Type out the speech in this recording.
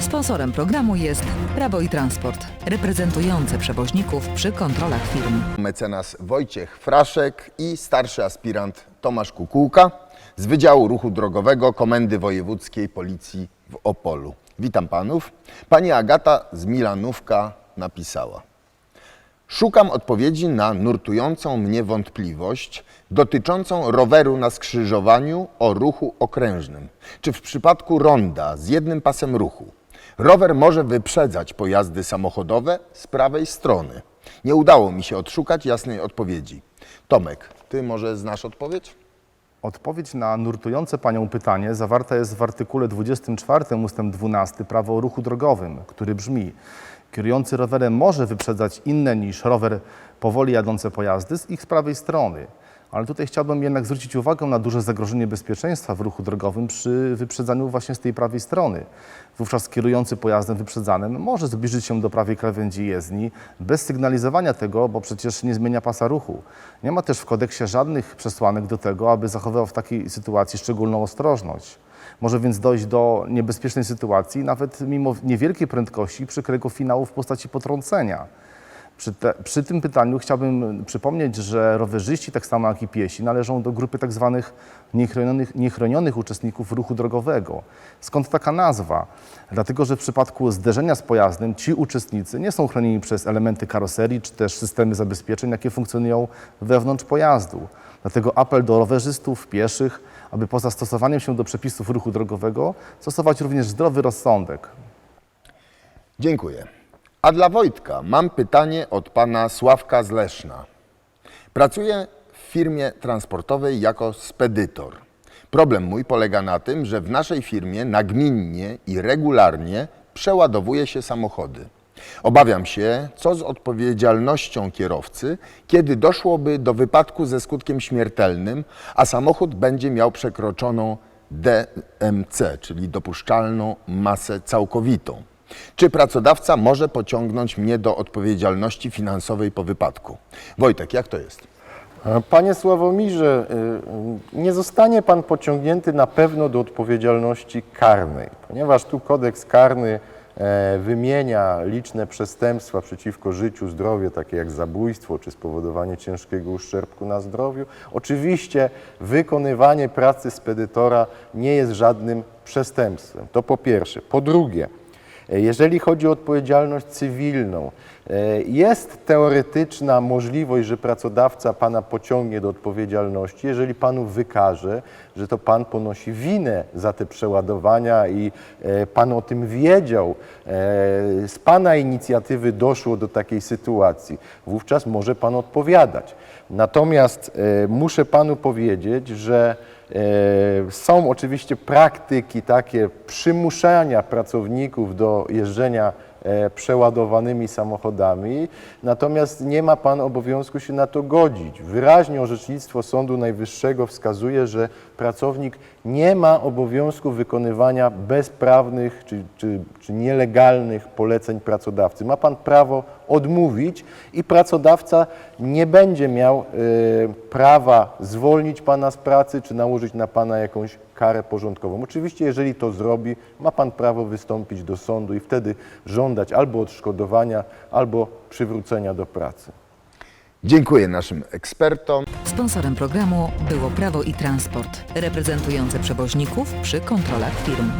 Sponsorem programu jest Prawo i Transport, reprezentujące przewoźników przy kontrolach firm. Mecenas Wojciech Fraszek i starszy aspirant Tomasz Kukułka z Wydziału Ruchu Drogowego Komendy Wojewódzkiej Policji w Opolu. Witam panów. Pani Agata z Milanówka napisała. Szukam odpowiedzi na nurtującą mnie wątpliwość dotyczącą roweru na skrzyżowaniu o ruchu okrężnym. Czy w przypadku ronda z jednym pasem ruchu rower może wyprzedzać pojazdy samochodowe z prawej strony? Nie udało mi się odszukać jasnej odpowiedzi. Tomek, ty może znasz odpowiedź? Odpowiedź na nurtujące Panią pytanie zawarta jest w artykule 24 ust. 12 Prawo o ruchu drogowym, który brzmi Kierujący rowerem może wyprzedzać inne niż rower powoli jadące pojazdy z ich prawej strony. Ale tutaj chciałbym jednak zwrócić uwagę na duże zagrożenie bezpieczeństwa w ruchu drogowym przy wyprzedzaniu właśnie z tej prawej strony. Wówczas kierujący pojazdem wyprzedzanym może zbliżyć się do prawej krawędzi jezdni bez sygnalizowania tego, bo przecież nie zmienia pasa ruchu. Nie ma też w kodeksie żadnych przesłanek do tego, aby zachowywał w takiej sytuacji szczególną ostrożność. Może więc dojść do niebezpiecznej sytuacji, nawet mimo niewielkiej prędkości, przykrego finału w postaci potrącenia. Przy, te, przy tym pytaniu chciałbym przypomnieć, że rowerzyści, tak samo jak i piesi, należą do grupy tak zwanych niechronionych, niechronionych uczestników ruchu drogowego. Skąd taka nazwa? Dlatego, że w przypadku zderzenia z pojazdem ci uczestnicy nie są chronieni przez elementy karoserii czy też systemy zabezpieczeń, jakie funkcjonują wewnątrz pojazdu. Dlatego apel do rowerzystów, pieszych, aby poza stosowaniem się do przepisów ruchu drogowego stosować również zdrowy rozsądek. Dziękuję. A dla Wojtka mam pytanie od pana Sławka z Leszna. Pracuję w firmie transportowej jako spedytor. Problem mój polega na tym, że w naszej firmie nagminnie i regularnie przeładowuje się samochody. Obawiam się, co z odpowiedzialnością kierowcy, kiedy doszłoby do wypadku ze skutkiem śmiertelnym, a samochód będzie miał przekroczoną DMC, czyli dopuszczalną masę całkowitą. Czy pracodawca może pociągnąć mnie do odpowiedzialności finansowej po wypadku? Wojtek, jak to jest? Panie Sławomirze, y, y, nie zostanie Pan pociągnięty na pewno do odpowiedzialności karnej, ponieważ tu kodeks karny e, wymienia liczne przestępstwa przeciwko życiu, zdrowiu, takie jak zabójstwo czy spowodowanie ciężkiego uszczerbku na zdrowiu. Oczywiście wykonywanie pracy spedytora nie jest żadnym przestępstwem. To po pierwsze. Po drugie, e, jeżeli chodzi o odpowiedzialność cywilną, e, jest teoretyczna możliwość, że pracodawca pana pociągnie do odpowiedzialności, jeżeli panu wykaże, że to pan ponosi winę za te przeładowania i e, pan o tym wiedział. E, Z pana inicjatywy doszło do takiej sytuacji. Wówczas może pan odpowiadać. Natomiast muszę panu powiedzieć, że Są oczywiście praktyki takie przymuszania pracowników do jeżdżenia e, przeładowanymi samochodami, natomiast nie ma Pan obowiązku się na to godzić. Wyraźnie orzecznictwo Sądu Najwyższego wskazuje, że pracownik nie ma obowiązku wykonywania bezprawnych czy, czy, czy nielegalnych poleceń pracodawcy. Ma Pan prawo odmówić i pracodawca nie będzie miał e, prawa zwolnić Pana z pracy czy nałożyć na Pana jakąś karę porządkową. Oczywiście, jeżeli to zrobi, ma Pan prawo wystąpić do sądu i wtedy żądać albo odszkodowania, albo przywrócenia do pracy. Dziękuję naszym ekspertom. Sponsorem programu było Prawo i Transport, reprezentujące przewoźników przy kontrolach firm.